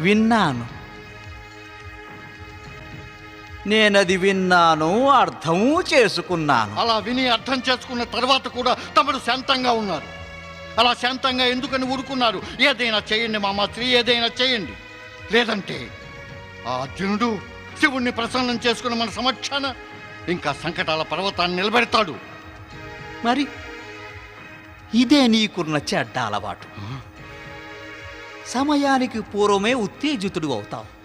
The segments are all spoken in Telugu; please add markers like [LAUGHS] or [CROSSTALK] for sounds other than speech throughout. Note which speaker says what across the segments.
Speaker 1: విన్నాను. నేనది విన్నాను అర్థము చేసుకున్నాను.
Speaker 2: అలా విని అర్థం చేసుకున్న తర్వాత కూడా తమరు శాంతంగా ఉన్నారు. అలా శాంతంగా ఎందుకని ఊరుకున్నారు? ఏదైనా చేయండి మామ శ్రీ ఏదైనా చేయండి. లేదంటే ఆ అర్జునుడు శివుణ్ణి ప్రసన్నం చేసుకుని మన సమక్షాన ఇంకా సంకటాల పర్వతాన్ని నిలబెడతాడు.
Speaker 1: మరి ఇదే నీకున్న చెడ్డ అలవాటు. సమయానికి పూర్వమే ఉత్తేజితుడు అవుతావు.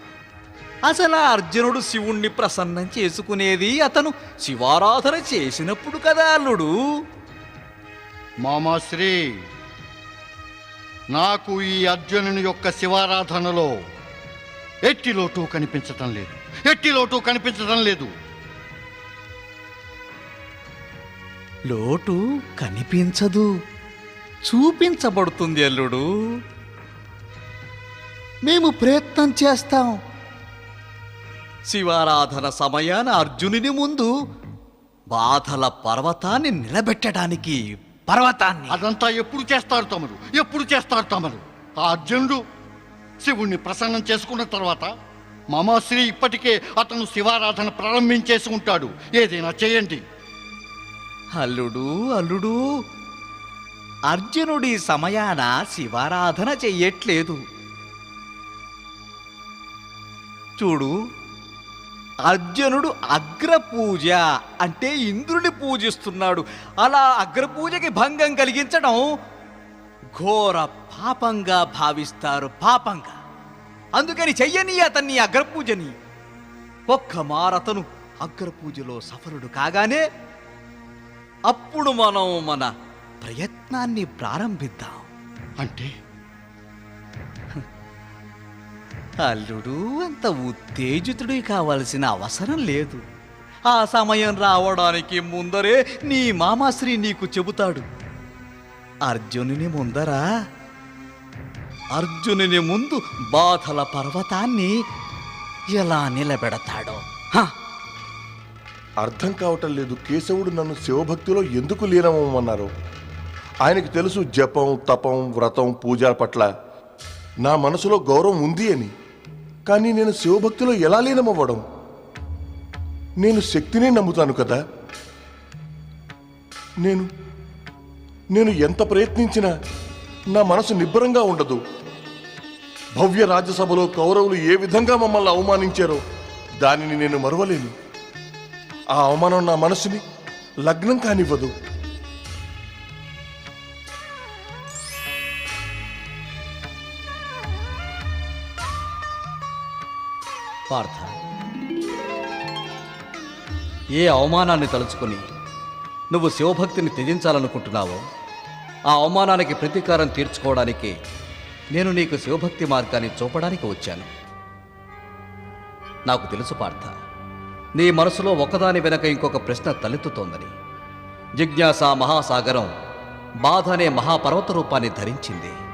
Speaker 1: అసలు అర్జునుడు శివుణ్ణి ప్రసన్నం చేసుకునేది అతను శివారాధన చేసినప్పుడు కదా అల్లుడు.
Speaker 2: మామాశ్రీ నాకు ఈ అర్జునుని యొక్క శివారాధనలో ఎట్టి లోటు కనిపించటం లేదు. ఎట్టి లోటు కనిపించటం లేదు.
Speaker 1: లోటు కనిపించదు. చూపించబడుతుంది అల్లుడు. మేము ప్రయత్నం చేస్తాం. శివారాధన సమయాన అర్జునుని ముందు బాధల పర్వతాన్ని నిలబెట్టడానికి పర్వతాన్ని.
Speaker 2: అదంతా ఎప్పుడు చేస్తారు తమరు? ఎప్పుడు చేస్తారు తమరు? ఆ అర్జునుడు శివుణ్ణి ప్రసన్నం చేసుకున్న తర్వాత మామాశ్రీ ఇప్పటికే అతను శివారాధన ప్రారంభించేసి ఉంటాడు. ఏదైనా చేయండి.
Speaker 1: అల్లుడు అల్లుడు అర్జునుడి సమయాన శివారాధన చెయ్యట్లేదు. చూడు అర్జునుడు అగ్రపూజ అంటే ఇంద్రుని పూజిస్తున్నాడు. అలా అగ్రపూజకి భంగం కలిగించడం ఘోర పాపంగా భావిస్తారు పాపంగా. అందుకని చెయ్యని అతన్ని అగ్రపూజని. ఒక్క మారతను అగ్రపూజలో సఫలుడు కాగానే అప్పుడు మనం మన ప్రయత్నాన్ని ప్రారంభిద్దాం.
Speaker 2: అంటే?
Speaker 1: అల్లుడు అంత ఉత్తేజితుడి కావలసిన అవసరం లేదు. ఆ సమయం రావడానికి ముందరే నీ మామాశ్రీ నీకు చెబుతాడు. అర్జునుని ముందరా? అర్జునుని ముందు బాధల పర్వతాన్ని ఎలా నిలబెడతాడో? హ!
Speaker 3: అర్థం కావటం లేదు. కేశవుడు నన్ను శివభక్తిలో ఎందుకు లీనమన్నారు ఆయనకు తెలుసు జపం తపం వ్రతం పూజ పట్ల. నా మనసులో గౌరవం ఉంది అని. కానీ నేను శివభక్తిలో ఎలా లీనమవ్వడం? నేను శక్తినే నమ్ముతాను కదా? నేను నేను ఎంత ప్రయత్నించినా నా మనసు నిబ్బరంగా ఉండదు. భవ్య రాజ్యసభలో కౌరవులు ఏ విధంగా మమ్మల్ని అవమానించారో దానిని నేను మరవలేను. ఆ అవమానం నా మనసుని లగ్నం కానివ్వదు.
Speaker 1: పార్థ. ఏ అవమానాన్ని తలుచుకుని నువ్వు శివభక్తిని త్యజించాలనుకుంటున్నావో ఆ అవమానానికి ప్రతీకారం తీర్చుకోవడానికి నేను నీకు శివభక్తి మార్గాన్ని చూపడానికి వచ్చాను. నాకు తెలుసు పార్థ నీ మనసులో ఒకదాని వెనక ఇంకొక ప్రశ్న తలెత్తుతోందని. జిజ్ఞాస మహాసాగరం బాధ అనే మహాపర్వత రూపాన్ని ధరించింది.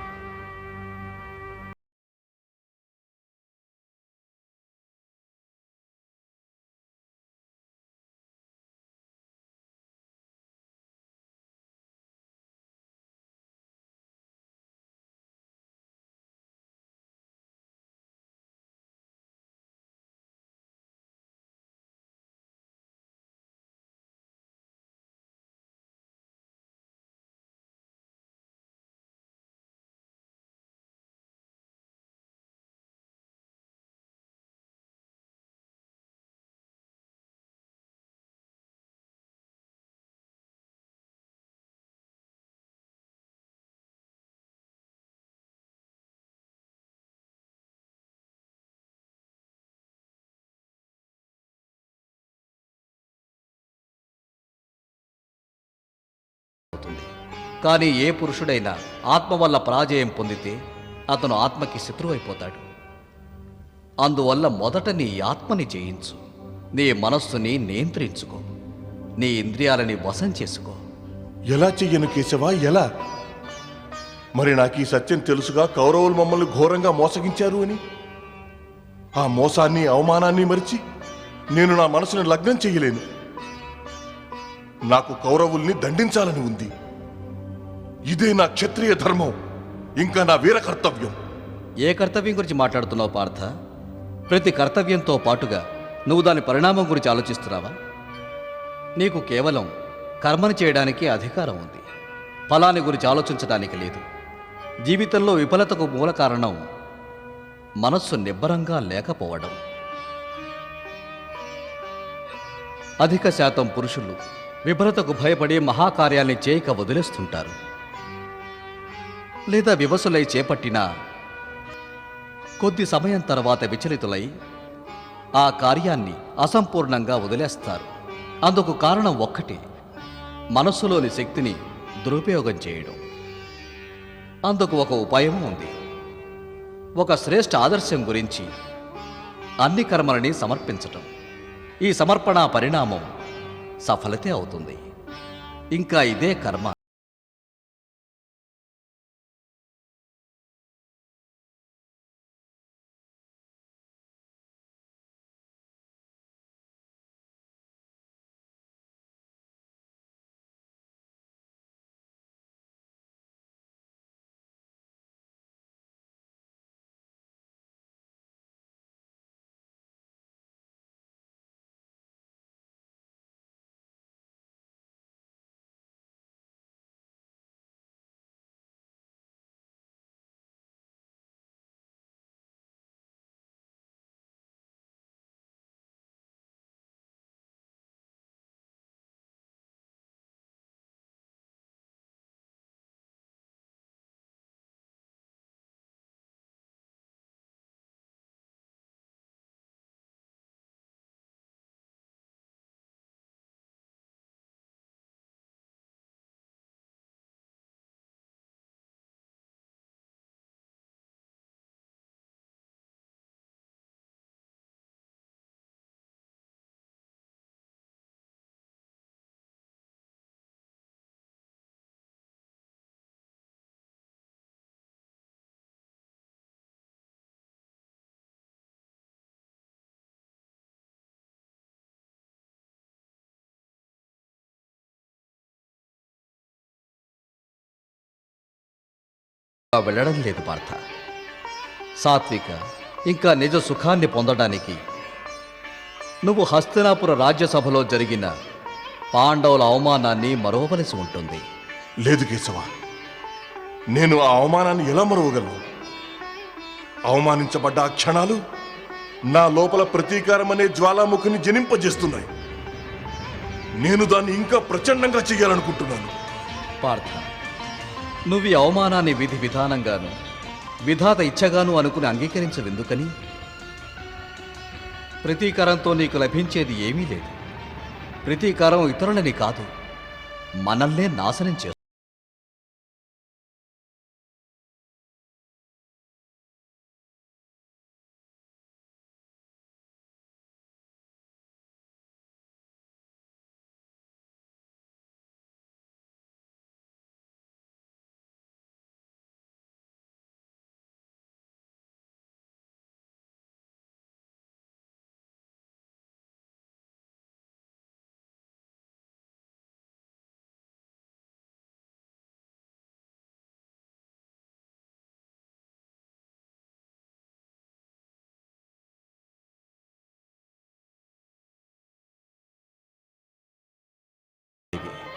Speaker 1: కానీ ఏ పురుషుడైనా ఆత్మ వల్ల పరాజయం పొందితే అతను ఆత్మకి శత్రువైపోతాడు. అందువల్ల మొదట నీ ఆత్మని జయించు. నీ మనస్సుని నియంత్రించుకో. నీ ఇంద్రియాలని వశం చేసుకో.
Speaker 3: ఎలా చెయ్యను కేశవా? ఎలా? మరి నాకు ఈ సత్యం తెలుసుగా కౌరవులు మమ్మల్ని ఘోరంగా మోసగించారు అని? ఆ మోసాన్ని అవమానాన్ని మరిచి నేను నా మనసును లగ్నం చేయలేను నాకు కౌరవుల్ని దండించాలని ఉంది. ఇదే నా క్షత్రియ ధర్మం. ఇంకా నా వీర కర్తవ్యం.
Speaker 1: ఏ కర్తవ్యం గురించి మాట్లాడుతున్నావు పార్థ? ప్రతి కర్తవ్యంతో పాటుగా నువ్వు దాని పరిణామం గురించి ఆలోచిస్తున్నావా? నీకు కేవలం కర్మని చేయడానికి అధికారం ఉంది. ఫలాన్ని గురించి ఆలోచించడానికి లేదు. జీవితంలో విఫలతకు మూల కారణం మనస్సు నిబ్బరంగా లేకపోవడం. అధిక శాతం పురుషులు విఫలతకు భయపడి మహాకార్యాన్ని చేయక వదిలేస్తుంటారు. లేదా వివసులై చేపట్టిన కొద్ది సమయం తర్వాత విచలితులై ఆ కార్యాన్ని అసంపూర్ణంగా వదిలేస్తారు. అందుకు కారణం ఒక్కటి మనస్సులోని శక్తిని దురుపయోగం చేయడం. అందుకు ఒక ఉపాయం ఉంది. ఒక శ్రేష్ఠ ఆదర్శం గురించి అన్ని కర్మలని సమర్పించటం. ఈ సమర్పణ పరిణామం సఫలతే అవుతుంది. ఇంకా ఇదే కర్మ. వెళ్ళడం లేదు పార్థ. సాత్విక ఇంకా నిజ సుఖాన్ని పొందడానికి నువ్వు హస్తినాపుర రాజ్యసభలో జరిగిన పాండవుల అవమానాన్ని మరవవలసి ఉంటుంది.
Speaker 3: లేదు కేశవ నేను ఆ అవమానాన్ని ఎలా మరవగలను? అవమానించబడ్డ ఆ క్షణాలు నా లోపల ప్రతీకారం అనే జ్వాలాముఖిని జనింపజేస్తున్నాయి. నేను దాన్ని ఇంకా ప్రచండంగా చేయాలనుకుంటున్నాను.
Speaker 1: పార్థ నువ్వు ఈ అవమానాన్ని విధి విధానంగాను విధాత ఇచ్చగాను అనుకుని అంగీకరించవెందుకని? ప్రతీకారంతో నీకు లభించేది ఏమీ లేదు. ప్రతీకారం ఇతరులని కాదు మనల్నే నాశనం చేస్తుంది.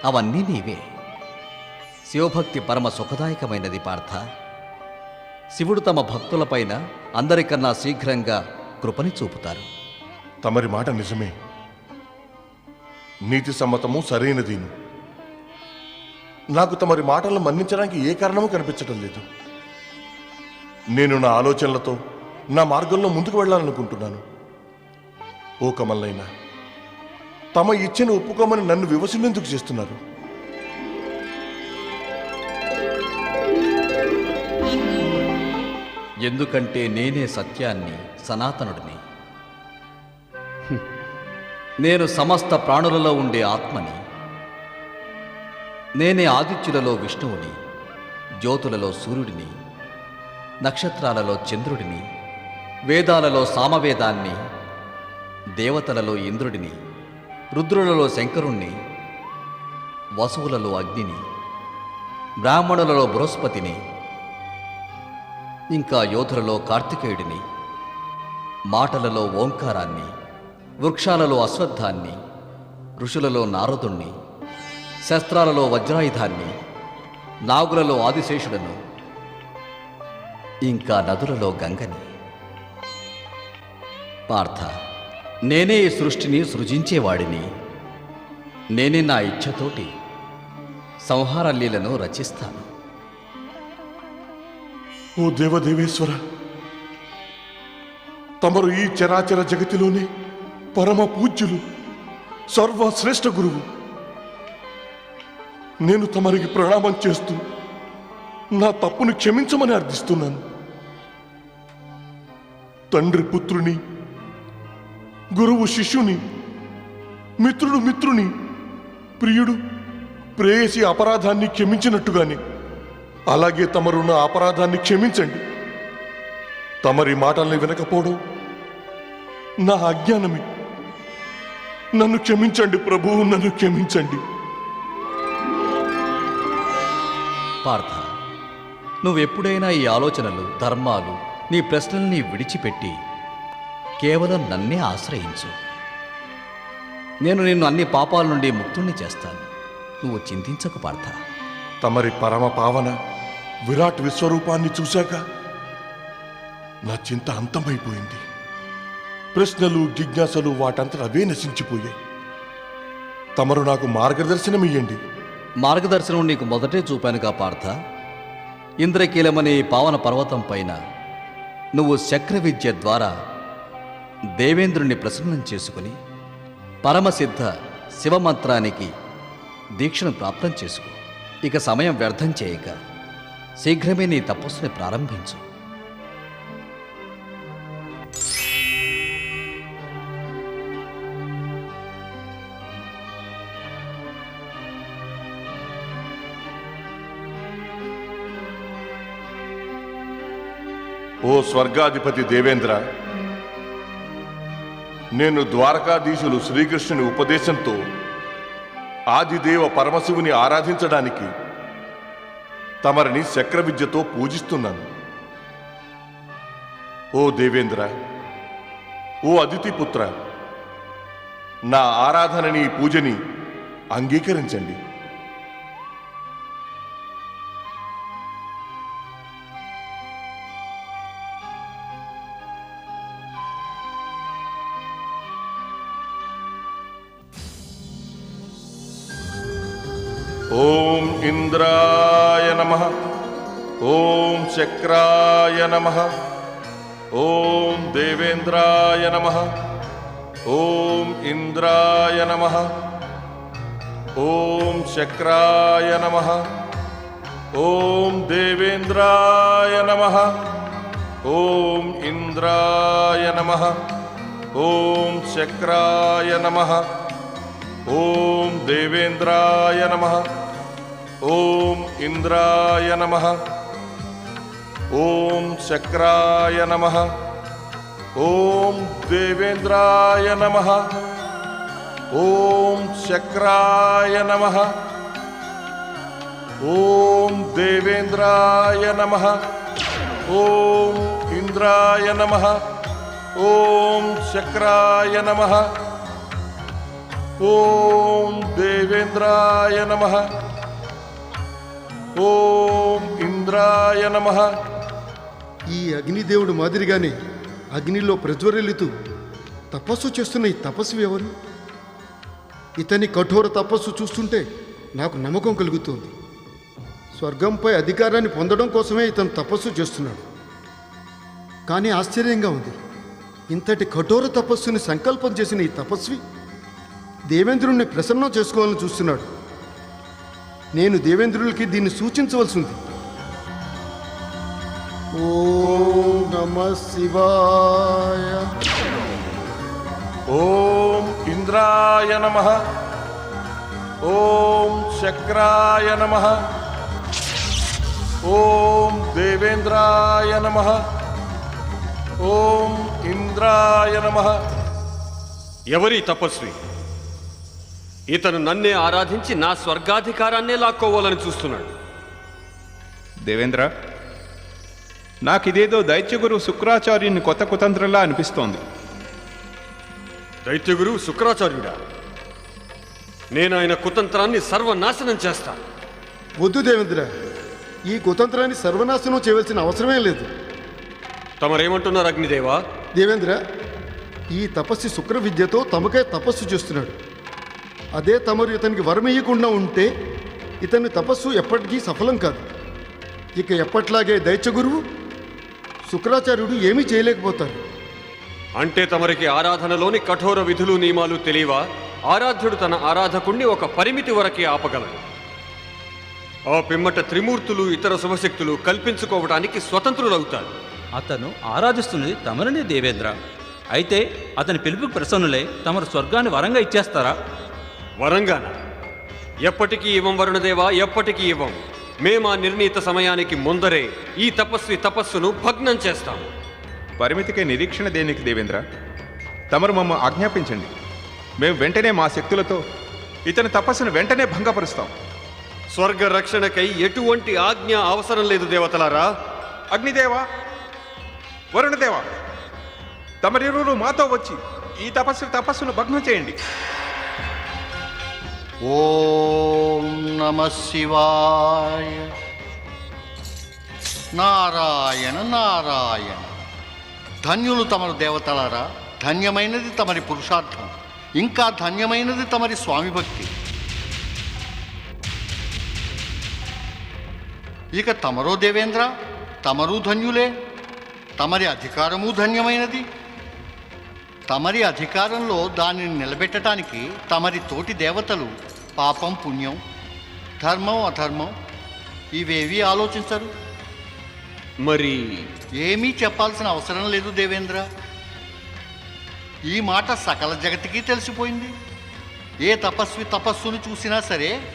Speaker 1: అవన్నీ నీవే. శివభక్తి పరమ సుఖదాయకమైనది పార్థ. శివుడు తమ భక్తులపైన అందరికన్నా శీఘ్రంగా కృపని చూపుతారు.
Speaker 3: తమరి మాట నిజమే. నీతి సమ్మతము సరైనదీను. నాకు తమరి మాటలను మన్నించడానికి ఏ కారణము కనిపించడం లేదు. నేను నా ఆలోచనలతో నా మార్గంలో ముందుకు వెళ్ళాలనుకుంటున్నాను. ఓ కమల్లైనా తమ ఇచ్చిన ఒప్పుకోమని నన్ను వివసనెందుకు చేస్తున్నారు.
Speaker 1: ఎందుకంటే నేనే సత్యాన్ని సనాతనుడిని. [LAUGHS] నేను సమస్త ప్రాణులలో ఉండే ఆత్మని నేనే ఆదిత్యులలో విష్ణువుని జ్యోతులలో సూర్యుడిని నక్షత్రాలలో చంద్రుడిని వేదాలలో సామవేదాన్ని దేవతలలో ఇంద్రుడిని రుద్రులలో శంకరుణ్ణి వసువులలో అగ్నిని బ్రాహ్మణులలో బృహస్పతిని ఇంకా యోధులలో కార్తికేయుడిని మాటలలో ఓంకారాన్ని వృక్షాలలో అశ్వత్థాన్ని ఋషులలో నారదుణ్ణి శస్త్రాలలో వజ్రాయుధాన్ని నాగులలో ఆదిశేషుడను ఇంకా నదులలో గంగని. పార్థ నేనే ఈ సృష్టిని సృజించేవాడిని. నేనే నా ఇచ్ఛతోటి సంహార లీలను రచిస్తాను.
Speaker 3: ఓ దేవదేవేశ్వర తమరు ఈ చరాచర జగతిలోనే పరమ పూజ్యులు సర్వశ్రేష్ఠ గురువు. నేను తమరికి ప్రణామం చేస్తూ నా తప్పును క్షమించమని అర్థిస్తున్నాను. తండ్రి పుత్రుని గురువు శిష్యుని మిత్రుడు మిత్రుని ప్రియుడు ప్రేయసి అపరాధాన్ని క్షమించినట్టుగానే అలాగే తమరు నా అపరాధాన్ని క్షమించండి. తమరి మాటల్ని వినకపోవడం నా అజ్ఞానమే నన్ను క్షమించండి ప్రభువు నన్ను క్షమించండి.
Speaker 1: పార్థ నువ్వెప్పుడైనా ఈ ఆలోచనలు ధర్మాలు నీ ప్రశ్నల్ని విడిచిపెట్టి కేవలం నన్నే ఆశ్రయించు. నేను నిన్ను అన్ని పాపాల నుండి ముక్తుణ్ణి చేస్తాను. నువ్వు చింతించకు పార్థ.
Speaker 3: తమరి పరమ పావన విరాట్ విశ్వరూపాన్ని చూశాక నా చింత అంతమైపోయింది. ప్రశ్నలు జిజ్ఞాసలు వాటంతట అవే నశించిపోయాయి. తమరు నాకు మార్గదర్శనమియ్యండి.
Speaker 1: మార్గదర్శనం నీకు మొదటే చూపానుగా పార్థ. ఇంద్రకీలమనే పావన పర్వతం పైన నువ్వు చక్ర విద్య ద్వారా దేవేంద్రుని ప్రసన్నం చేసుకుని పరమసిద్ధ శివమంత్రానికి దీక్షను ప్రాప్తం చేసుకో. ఇక సమయం వ్యర్థం చేయక శీఘ్రమే నీ తపస్సుని ప్రారంభించు.
Speaker 3: ఓ స్వర్గాధిపతి దేవేంద్ర నేను ద్వారకాధీశులు శ్రీకృష్ణుని ఉపదేశంతో ఆదిదేవ పరమశివుని ఆరాధించడానికి తమరిని చక్ర విద్యతో పూజిస్తున్నాను. ఓ దేవేంద్ర ఓ అదితి పుత్ర నా ఆరాధనని పూజని అంగీకరించండి. ॐ इन्द्राय नमः। ॐ चक्राय नमः। ॐ देवेन्द्राय नमः। ॐ इन्द्राय नमः। ॐ चक्राय नमः। ॐ देवेन्द्राय नमः। ॐ इन्द्राय नमः। ॐ चक्राय नमः। ॐ देवेन्द्राय नमः। ॐ इन्द्राय नमः। ॐ शक्राय नमः। ॐ देवेन्द्राय नमः। ॐ शक्राय नमः। ॐ देवेन्द्राय नमः। ॐ इन्द्राय नमः। ॐ शक्राय नमः। ఓం దేవేంద్రాయ నమ. ఓం ఇంద్రాయ నమ.
Speaker 4: ఈ అగ్నిదేవుడు మాదిరిగానే అగ్నిలో ప్రజ్వరిల్లుతూ తపస్సు చేస్తున్న ఈ తపస్వి ఎవరు? ఇతని కఠోర తపస్సు చూస్తుంటే నాకు నమ్మకం కలుగుతుంది. స్వర్గంపై అధికారాన్ని పొందడం కోసమే ఇతను తపస్సు చేస్తున్నాడు. కానీ ఆశ్చర్యంగా ఉంది. ఇంతటి కఠోర తపస్సుని సంకల్పం చేసిన ఈ తపస్వి దేవేంద్రుణ్ణి ప్రసన్నం చేసుకోవాలని చూస్తున్నాడు. నేను దేవేంద్రులకి దీన్ని సూచించవలసి ఉంది ఓం నమ శివాయ.
Speaker 3: ఓం ఇంద్రాయ నమ. ఓం చక్రాయ నమ. ఓం దేవేంద్రాయ నమ. ఓం ఇంద్రాయ నమ.
Speaker 5: ఎవరి తపస్వి? ఇతను నన్నే ఆరాధించి నా స్వర్గాధికారాన్నే లాక్కోవాలని చూస్తున్నాడు.
Speaker 6: దేవేంద్ర నాకిదేదో దైత్యగురు శుక్రాచార్యుని కొత్త కుతంత్రంలా అనిపిస్తోంది.
Speaker 5: దైత్యగురు శుక్రాచార్యుడా? నేను ఆయన కుతంత్రాన్ని సర్వనాశనం చేస్తా.
Speaker 4: వద్దు దేవేంద్ర ఈ కుతంత్రాన్ని సర్వనాశనం చేయవలసిన అవసరమే లేదు.
Speaker 5: తమరేమంటున్నారు అగ్నిదేవా?
Speaker 4: దేవేంద్ర ఈ తపస్సు శుక్ర విద్యతో తమకే తపస్సు చేస్తున్నాడు. అదే తమరు ఇతనికి వరం ఇయ్యకుండా ఉంటే ఇతని తపస్సు ఎప్పటికీ సఫలం కాదు. ఇక ఎప్పట్లాగే దైత్య గురువు శుక్రాచార్యుడు ఏమీ చేయలేకపోతారు.
Speaker 5: అంటే తమరికి ఆరాధనలోని కఠోర విధులు నియమాలు తెలియవా? ఆరాధ్యుడు తన ఆరాధకుణ్ణి ఒక పరిమితి వరకే ఆపగలడు. ఆ పిమ్మట త్రిమూర్తులు ఇతర శుభశక్తులు కల్పించుకోవడానికి స్వతంత్రులవుతారు.
Speaker 7: అతను ఆరాధిస్తున్నది తమరనే దేవేంద్ర. అయితే అతని పిలుపుకి ప్రసన్నులై తమరు స్వర్గాన్ని వరంగా ఇచ్చేస్తారా?
Speaker 5: వరంగాన ఎప్పటికీ ఇవ్వం వరుణదేవా ఎప్పటికీ ఇవ్వం. మేము ఆ నిర్ణీత సమయానికి ముందరే ఈ తపస్వి తపస్సును భగ్నం చేస్తాం.
Speaker 6: పరిమితికే నిరీక్షణ దేనికి దేవేంద్ర? తమరు మమ్మ ఆజ్ఞాపించండి. మేము వెంటనే మా శక్తులతో ఇతని తపస్సును వెంటనే భంగపరుస్తాం.
Speaker 5: స్వర్గ రక్షణకై ఎటువంటి ఆజ్ఞ అవసరం లేదు దేవతలారా.
Speaker 6: అగ్నిదేవా వరుణదేవా తమరిరువురు మాతో వచ్చి ఈ తపస్సు తపస్సును భగ్నం చేయండి.
Speaker 2: ఓం నమ శివాయ. నారాయణ నారాయణ. ధన్యులు తమరు దేవతలారా ధన్యమైనది తమరి పురుషార్థం ఇంకా ధన్యమైనది తమరి స్వామి భక్తి ఇక తమరో దేవేంద్ర తమరు ధన్యులే తమరి అధికారము ధన్యమైనది తమరి అధికారంలో దానిని నిలబెట్టడానికి తమరి తోటి దేవతలు పాపం పుణ్యం ధర్మం అధర్మం ఇవేవి ఆలోచించరు?
Speaker 5: మరి
Speaker 2: ఏమీ చెప్పాల్సిన అవసరం లేదు దేవేంద్ర. ఈ మాట సకల జగతికి తెలిసిపోయింది. ఏ తపస్వి తపస్సును చూసినా సరే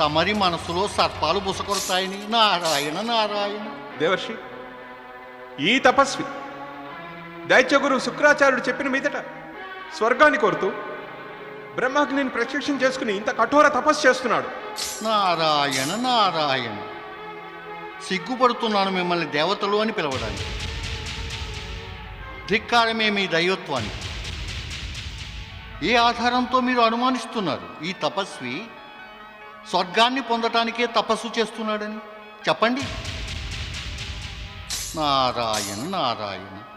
Speaker 2: తమరి మనసులో సర్పాలు బుసకొడతాయని నారాయణ నారాయణ.
Speaker 6: దేవర్షి ఈ తపస్వి దైత్యగురు శుక్రాచార్యుడు చెప్పిన మీదట స్వర్గాన్ని కోరుతూ బ్రహ్మగ్నిని ప్రత్యక్షం చేసుకుని ఇంత కఠోర తపస్సు చేస్తున్నాడు.
Speaker 2: నారాయణ నారాయణ. సిగ్గుపడుతున్నాను మిమ్మల్ని దేవతలు అని పిలవడానికి. ధిక్కారమే మీ దైవత్వాన్ని. ఏ ఆధారంతో మీరు అనుమానిస్తున్నారు? ఈ తపస్వి స్వర్గాన్ని పొందటానికే తపస్సు చేస్తున్నాడని చెప్పండి. నారాయణ నారాయణ.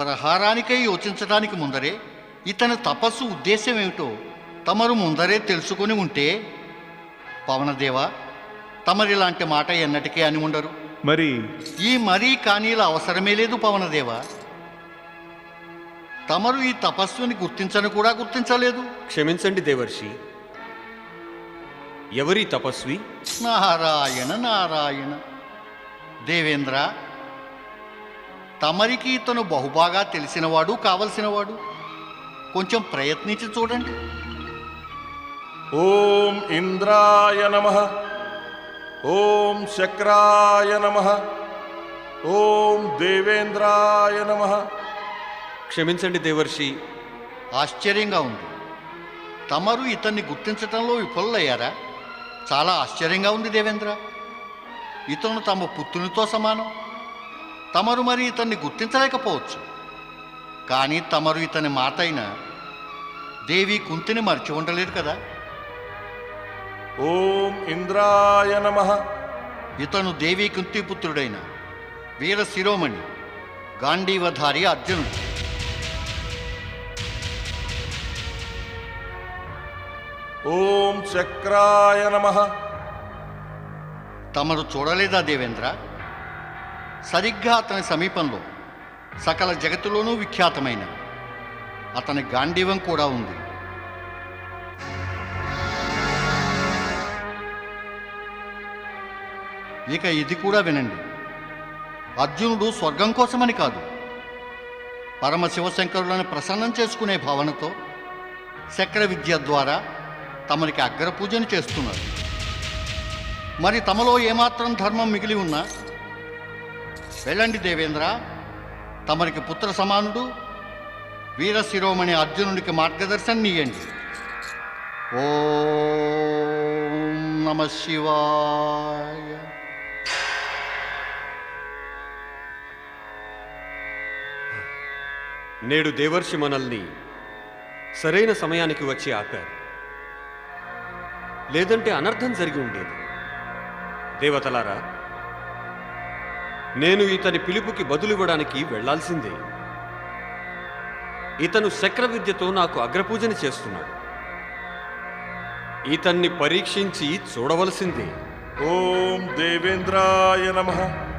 Speaker 2: ప్రహారానికై యోచించడానికి ముందరే ఇతని తపస్సు ఉద్దేశం ఏమిటో తమరు ముందరే తెలుసుకొని ఉంటే పవనదేవ తమరిలాంటి మాట ఎన్నటికీ అని ఉండరు.
Speaker 6: మరి?
Speaker 2: ఈ మరీ కానీల అవసరమే లేదు పవనదేవ తమరు ఈ తపస్సుని గుర్తించను కూడా గుర్తించలేదు.
Speaker 5: క్షమించండి దేవర్షి. ఎవరి తపస్వి?
Speaker 2: నారాయణ నారాయణ. దేవేంద్ర తమరికి ఇతను బహుబాగా తెలిసినవాడు కావలసినవాడు. కొంచెం ప్రయత్నించి చూడండి.
Speaker 3: ఓం ఇంద్రాయ నమ. ఓం శక్రాయ నమ. ఓం దేవేంద్రాయ నమ.
Speaker 5: క్షమించండి దేవర్షి.
Speaker 2: ఆశ్చర్యంగా ఉంది. తమరు ఇతన్ని గుర్తించటంలో విఫలయ్యారా చాలా ఆశ్చర్యంగా ఉంది దేవేంద్ర. ఇతను తమ పుత్రునితో సమానం. తమరు మరి ఇతన్ని గుర్తించలేకపోవచ్చు. కానీ తమరు ఇతని అయిన దేవి కుంతిని మర్చి ఉండలేరు కదా?
Speaker 3: ఓం ఇంద్రాయ నమ.
Speaker 2: ఇతను దేవి కుంతి పుత్రుడైన వీర శిరోమణి గాంధీవధారి అర్జునుడు.
Speaker 3: ఓం చక్రాయ నమ.
Speaker 2: తమరు చూడలేదా దేవేంద్ర? సరిగ్గా అతని సమీపంలో సకల జగత్తులోనూ విఖ్యాతమైన అతని గాంధీవం కూడా ఉంది. ఇక ఇది కూడా వినండి. అర్జునుడు స్వర్గం కోసమని కాదు. పరమశివశంకరులను ప్రసన్నం చేసుకునే భావనతో చక్ర విద్య ద్వారా తమరికి అగ్రపూజను చేస్తున్నారు. మరి తమలో ఏమాత్రం ధర్మం మిగిలి ఉన్నా వెళ్ళండి దేవేంద్ర. తమరికి పుత్ర సమానుడు వీర శిరోమణి అర్జునుడికి మార్గదర్శనం నీయండి ఓ నమ శివాయ.
Speaker 5: నేడు దేవర్షి మనల్ని సరైన సమయానికి వచ్చి ఆపారు. లేదంటే అనర్థం జరిగి ఉండేది. దేవతలారా నేను ఇతని పిలుపుకి బదులివ్వడానికి వెళ్ళాల్సిందే. ఇతను శక్ర విద్యతో నాకు అగ్రపూజని చేస్తున్నాడు. ఇతన్ని పరీక్షించి చూడవలసిందే.
Speaker 3: ఓం దేవేంద్రాయ నమః.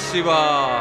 Speaker 5: ఓం నమ శివాయ